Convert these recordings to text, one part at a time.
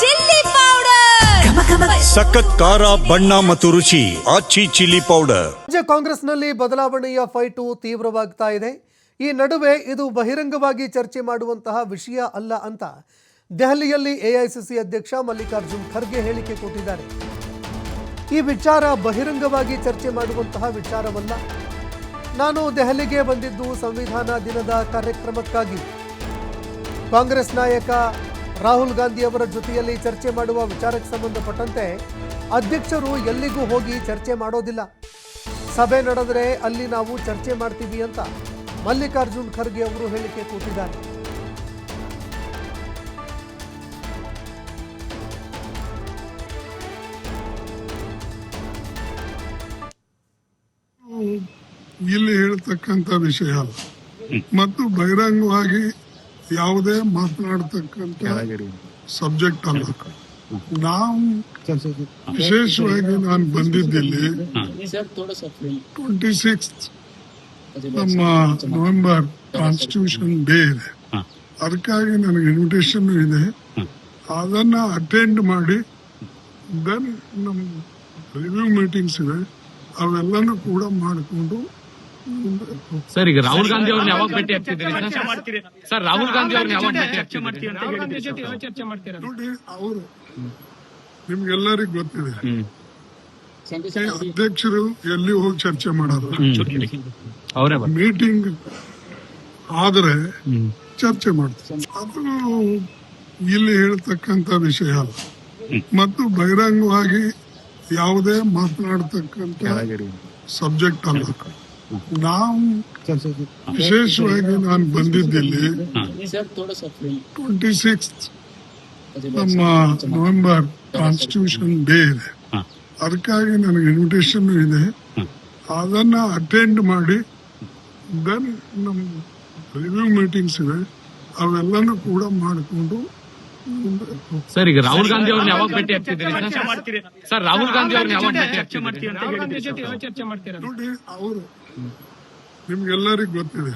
Chilli powder. ಸಖತ್ ಖಾರ ಬಣ್ಣ ಮತ್ತು ರುಚಿ ಆಚಿ ಚಿಲ್ಲಿ ಪೌಡರ್. ರಾಜ್ಯ ಕಾಂಗ್ರೆಸ್ನಲ್ಲಿ ಬದಲಾವಣೆಯ ಫೈಟು ತೀವ್ರವಾಗ್ತಾ ಇದೆ. ಈ ನಡುವೆ ಇದು ಬಹಿರಂಗವಾಗಿ ಚರ್ಚೆ ಮಾಡುವಂತಹ ವಿಷಯ ಅಲ್ಲ ಅಂತ ದೆಹಲಿಯಲ್ಲಿ ಎಐಸಿಸಿ ಅಧ್ಯಕ್ಷ ಮಲ್ಲಿಕಾರ್ಜುನ್ ಖರ್ಗೆ ಹೇಳಿಕೆ ಕೊಟ್ಟಿದ್ದಾರೆ. ಈ ವಿಚಾರ ಬಹಿರಂಗವಾಗಿ ಚರ್ಚೆ ಮಾಡುವಂತಹ ವಿಚಾರವಲ್ಲ. ನಾನು ದೆಹಲಿಗೆ ಬಂದಿದ್ದು ಸಂವಿಧಾನ ದಿನದ ಕಾರ್ಯಕ್ರಮಕ್ಕಾಗಿ. ಕಾಂಗ್ರೆಸ್ ನಾಯಕ ರಾಹುಲ್ ಗಾಂಧಿ ಅವರ ಜೊತೆಯಲ್ಲಿ ಚರ್ಚೆ ಮಾಡುವ ವಿಚಾರಕ್ಕೆ ಸಂಬಂಧಪಟ್ಟಂತೆ ಅಧ್ಯಕ್ಷರು ಎಲ್ಲಿಗೂ ಹೋಗಿ ಚರ್ಚೆ ಮಾಡೋದಿಲ್ಲ. ಸಭೆ ನಡೆದರೆ ಅಲ್ಲಿ ನಾವು ಚರ್ಚೆ ಮಾಡ್ತೀವಿ ಅಂತ ಮಲ್ಲಿಕಾರ್ಜುನ್ ಖರ್ಗೆ ಅವರು ಹೇಳಿಕೆ ಕೊಟ್ಟಿದ್ದಾರೆ. ಇಲ್ಲಿ ಹೇಳ್ತಕ್ಕಂಥ ವಿಷಯ ಅಲ್ಲ. ಮತ್ತು ಬಹಿರಂಗವಾಗಿ ಯಾವುದೇ ಮಾತನಾಡತಕ್ಕಂತ ಸಬ್ಜೆಕ್ಟ್ ಅಲ್ಲ. ನಾವು ವಿಶೇಷವಾಗಿ ನಾನು ಬಂದಿದ್ದಿಲ್ಲಿ ಟ್ವೆಂಟಿ ಸಿಕ್ಸ್ ನಮ್ಮ ನವೆಂಬರ್ ಕಾನ್ಸ್ಟಿಟ್ಯೂಷನ್ ಡೇ ಇದೆ. ಅದಕ್ಕಾಗಿ ನನಗೆ ಇನ್ವಿಟೇಷನ್ ಇದೆ. ಅದನ್ನ ಅಟೆಂಡ್ ಮಾಡಿ ದೆನ್ ನಮ್ಮ ರಿವ್ಯೂ ಮೀಟಿಂಗ್ಸ್ ಇದೆ. ಅವೆಲ್ಲನೂ ಕೂಡ ಮಾಡಿಕೊಂಡು ಸರ್ ಈಗ ರಾಹುಲ್ ಗಾಂಧಿ ಅವ್ರನ್ನ ಯಾವಾಗ ಭೇಟಿ ಆಗ್ತಿದ್ದೀರಿ? ಸರ್? ಸರ್ ರಾಹುಲ್ ಗಾಂಧಿ ಅವ್ರನ್ನ ಯಾವಾಗ ಭೇಟಿ ಆಗ್ತಿದ್ದೀರಿ? ನೋಡಿ ಅವರು ನಿಮ್ಗೆಲ್ಲರಿಗೂ ಗೊತ್ತಿದೆ. ಅಧ್ಯಕ್ಷರು ಎಲ್ಲಿ ಹೋಗಿ ಚರ್ಚೆ ಮಾಡೋದು? ಮೀಟಿಂಗ್ ಆದ್ರೆ ಚರ್ಚೆ ಮಾಡ್ತಾರೆ. ಅದು ಇಲ್ಲಿ ಹೇಳ್ತಕ್ಕಂತ ವಿಷಯ ಅಲ್ಲ. ಮತ್ತು ಬಹಿರಂಗವಾಗಿ ಯಾವುದೇ ಮಾತನಾಡತಕ್ಕಂತ ಸಬ್ಜೆಕ್ಟ್ ಅಲ್ಲ. ನಾವು ವಿಶೇಷವಾಗಿ ನಾನು ಬಂದಿದ್ದಲ್ಲಿ ಟ್ವೆಂಟಿ ಸಿಕ್ಸ್ ನಮ್ಮ ನವೆಂಬರ್ ಕಾನ್ಸ್ಟಿಟ್ಯೂಷನ್ ಡೇ ಇದೆ. ಅದಕ್ಕಾಗಿ ನನಗೆ ಇನ್ವಿಟೇಷನ್ ಇದೆ. ಅದನ್ನ ಅಟೆಂಡ್ ಮಾಡಿ ದೆನ್ ನಮ್ಮ ರಿವ್ಯೂ ಮೀಟಿಂಗ್ಸ್ ಇದೆ. ಅವೆಲ್ಲನೂ ಕೂಡ ಮಾಡಿಕೊಂಡು ಸರ್ ಈಗ ರಾಹುಲ್ ಗಾಂಧಿ ಅವ್ರನ್ನ ಯಾವಾಗ ಭೇಟಿ ಆಗ್ತಿದ್ದೀರಿ? ಸರ್? ಸರ್ ರಾಹುಲ್ ಗಾಂಧಿ ಅವ್ರನ್ನ ಯಾವಾಗ ಭೇಟಿ ಆಗ್ತಿದ್ದೀರಿ? ನೋಡಿ ಅವರು ನಿಮ್ಗೆಲ್ಲರಿಗೂ ಗೊತ್ತಿದೆ.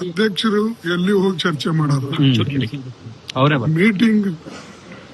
ಅಧ್ಯಕ್ಷರು ಎಲ್ಲಿ ಹೋಗಿ ಚರ್ಚೆ ಮಾಡೋದು? ಮೀಟಿಂಗ್